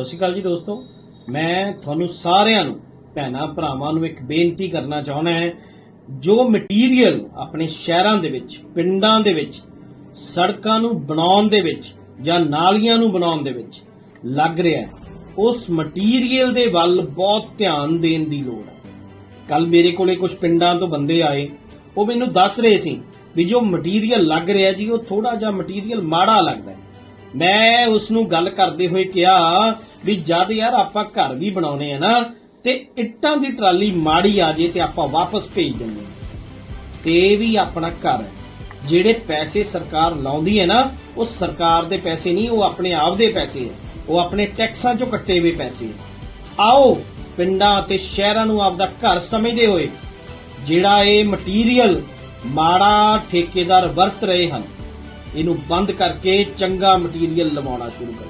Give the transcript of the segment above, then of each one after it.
ਸਤਿ ਸ਼੍ਰੀ ਅਕਾਲ ਜੀ ਦੋਸਤੋ। ਮੈਂ ਤੁਹਾਨੂੰ ਸਾਰਿਆਂ ਨੂੰ, ਭੈਣਾਂ ਭਰਾਵਾਂ ਨੂੰ ਇੱਕ ਬੇਨਤੀ ਕਰਨਾ ਚਾਹੁੰਦਾ ਹੈ, ਜੋ ਮਟੀਰੀਅਲ ਆਪਣੇ ਸ਼ਹਿਰਾਂ ਦੇ ਵਿੱਚ, ਪਿੰਡਾਂ ਦੇ ਵਿੱਚ, ਸੜਕਾਂ ਨੂੰ ਬਣਾਉਣ ਦੇ ਵਿੱਚ ਜਾਂ ਨਾਲੀਆਂ ਨੂੰ ਬਣਾਉਣ ਦੇ ਵਿੱਚ ਲੱਗ ਰਿਹਾ ਹੈ, ਉਸ ਮਟੀਰੀਅਲ ਦੇ ਵੱਲ ਬਹੁਤ ਧਿਆਨ ਦੇਣ ਦੀ ਲੋੜ ਹੈ। ਕੱਲ ਮੇਰੇ ਕੋਲੇ ਕੁਝ ਪਿੰਡਾਂ ਤੋਂ ਬੰਦੇ ਆਏ, ਉਹ ਮੈਨੂੰ ਦੱਸ ਰਹੇ ਸੀ ਵੀ ਜੋ ਮਟੀਰੀਅਲ ਲੱਗ ਰਿਹਾ ਜੀ, ਉਹ ਥੋੜਾ ਜਿਹਾ ਮਟੀਰੀਅਲ ਮਾੜਾ ਲੱਗਦਾ ਹੈ। ਮੈਂ ਉਸ ਨੂੰ ਗੱਲ ਕਰਦੇ ਹੋਏ ਕਿਹਾ ਵੀ ਜਦ ਯਾਰ ਆਪਾਂ ਘਰ ਵੀ ਬਣਾਉਨੇ ਆ ਨਾ, ਤੇ ਇੱਟਾਂ ਦੀ ਟਰਾਲੀ ਮਾੜੀ ਆ ਜੇ ਤੇ ਆਪਾਂ ਵਾਪਸ ਭੇਜ ਦਿੰਦੇ ਹਾਂ ਤੇ ਵੀ ਆਪਣਾ ਘਰ ਹੈ। ਜਿਹੜੇ ਪੈਸੇ ਸਰਕਾਰ ਲਾਉਂਦੀ ਹੈ ਨਾ, ਉਹ ਸਰਕਾਰ ਦੇ ਪੈਸੇ ਨਹੀਂ, ਉਹ ਆਪਣੇ ਆਪ ਦੇ ਪੈਸੇ ਹੈ। ਉਹ ਆਪਣੇ ਟੈਕਸਾਂ ਚੋਂ ਕੱਟੇ ਹੋਏ ਪੈਸੇ ਹੈ। ਆਓ, ਪਿੰਡਾਂ ਅਤੇ ਸ਼ਹਿਰਾਂ ਨੂੰ ਆਪਦਾ ਘਰ ਸਮਝਦੇ ਹੋਏ, ਜਿਹੜਾ ਇਹ ਮਟੀਰੀਅਲ ਮਾੜਾ ਠੇਕੇਦਾਰ ਵਰਤ ਰਹੇ ਹਨ, ਇਹਨੂੰ ਬੰਦ ਕਰਕੇ ਚੰਗਾ ਮਟੀਰੀਅਲ ਲਵਾਉਣਾ ਸ਼ੁਰੂ ਕਰੋ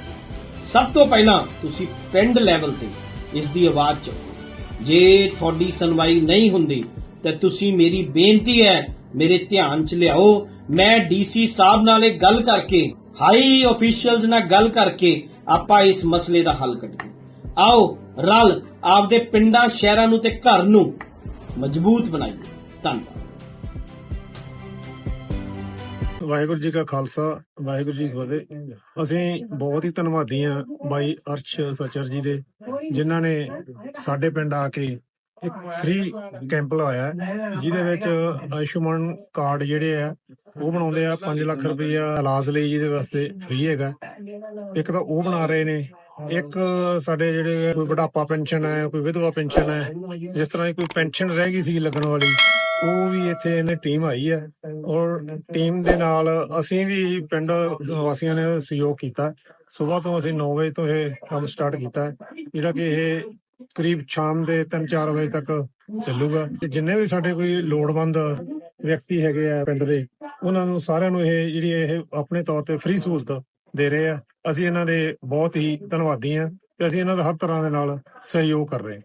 ਸਭ ਤੋਂ ਪਹਿਲਾਂ ਤੁਸੀਂ ਪਿੰਡ ਲੈਵਲ ਤੇ ਇਸ ਦੀ ਆਵਾਜ਼ ਚੁੱਕੋ। ਜੇ ਤੁਹਾਡੀ ਸੁਣਵਾਈ ਨਹੀਂ ਹੁੰਦੀ, ਤਾਂ ਤੁਸੀਂ ਮੇਰੀ ਬੇਨਤੀ ਹੈ, ਮੇਰੇ ਧਿਆਨ 'ਚ ਲਿਆਓ। ਮੈਂ ਡੀਸੀ ਸਾਹਿਬ ਨਾਲ ਇਹ ਗੱਲ ਕਰਕੇ, ਹਾਈ ਅਫੀਸ਼ੀਅਲਸ ਨਾਲ ਗੱਲ ਕਰਕੇ ਆਪਾਂ ਇਸ ਮਸਲੇ ਦਾ ਹੱਲ ਕੱਢੀਏ। ਆਓ, ਰਲ ਆਪਦੇ ਪਿੰਡਾਂ, ਸ਼ਹਿਰਾਂ ਨੂੰ ਤੇ ਘਰ ਨੂੰ ਮਜ਼ਬੂਤ ਬਣਾਈਏ। ਧੰਨਵਾਦ। ਵਾਹਿਗੁਰੂ ਜੀ ਕਾ ਖਾਲਸਾ, ਵਾਹਿਗੁਰੂ ਜੀ ਕੀ ਫਤਿਹ। ਅਸੀਂ ਬਹੁਤ ਹੀ ਧੰਨਵਾਦੀ ਹਾਂ ਬਾਈ ਅਰਸ਼ ਸਚਰ ਜੀ ਦੇ, ਜਿਨ੍ਹਾਂ ਨੇ ਸਾਡੇ ਪਿੰਡ ਆ ਕੇ ਇੱਕ ਫ੍ਰੀ ਕੈਂਪ ਲਾਇਆ ਜਿਹਦੇ ਵਿੱਚ ਆਯੁਸ਼ਮਾਨ ਕਾਰਡ ਜਿਹੜੇ ਆ, ਉਹ ਬਣਾਉਂਦੇ ਆ 5 ਲੱਖ ਰੁਪਇਆ ਇਲਾਜ ਲਈ ਜਿਹਦੇ ਵਾਸਤੇ ਫ੍ਰੀ ਹੈਗਾ। ਇੱਕ ਤਾਂ ਉਹ ਬਣਾ ਰਹੇ ਨੇ, ਇੱਕ ਸਾਡੇ ਜਿਹੜੇ ਕੋਈ ਬੁਢਾਪਾ ਪੈਨਸ਼ਨ ਹੈ, ਕੋਈ ਵਿਧਵਾ ਪੈਨਸ਼ਨ ਹੈ, ਜਿਸ ਤਰ੍ਹਾਂ ਦੀ ਕੋਈ ਪੈਨਸ਼ਨ ਰਹਿ ਗਈ ਸੀ ਲੱਗਣ ਵਾਲੀ ਉਹ ਵੀ ਇੱਥੇ ਇਹਨੇ ਟੀਮ ਆਈ ਹੈ ਔਰ ਟੀਮ ਦੇ ਨਾਲ ਅਸੀਂ ਵੀ ਪਿੰਡ ਵਾਸੀਆਂ ਨੇ ਸਹਿਯੋਗ ਕੀਤਾ। ਸਵੇਰ ਤੋਂ ਅਸੀਂ 9 ਵਜੇ ਤੋਂ ਇਹ ਕੰਮ ਸਟਾਰਟ ਕੀਤਾ ਜਿਹੜਾ ਕਿ ਇਹ ਕਰੀਬ ਸ਼ਾਮ ਦੇ 3-4 ਵਜੇ ਤੱਕ ਚੱਲੂਗਾ। ਜਿੰਨੇ ਵੀ ਸਾਡੇ ਕੋਈ ਲੋੜਵੰਦ ਵਿਅਕਤੀ ਹੈਗੇ ਆ ਪਿੰਡ ਦੇ, ਉਹਨਾਂ ਨੂੰ ਸਾਰਿਆਂ ਨੂੰ ਇਹ ਜਿਹੜੀ ਇਹ ਆਪਣੇ ਤੌਰ ਤੇ ਫ੍ਰੀ ਸਹੂਲਤ ਦੇ ਰਹੇ ਆ। ਅਸੀਂ ਇਹਨਾਂ ਦੇ ਬਹੁਤ ਹੀ ਧੰਨਵਾਦੀ ਹਾਂ ਤੇ ਅਸੀਂ ਇਹਨਾਂ ਦਾ ਹਰ ਤਰ੍ਹਾਂ ਦੇ ਨਾਲ ਸਹਿਯੋਗ ਕਰ ਰਹੇ ਹਾਂ।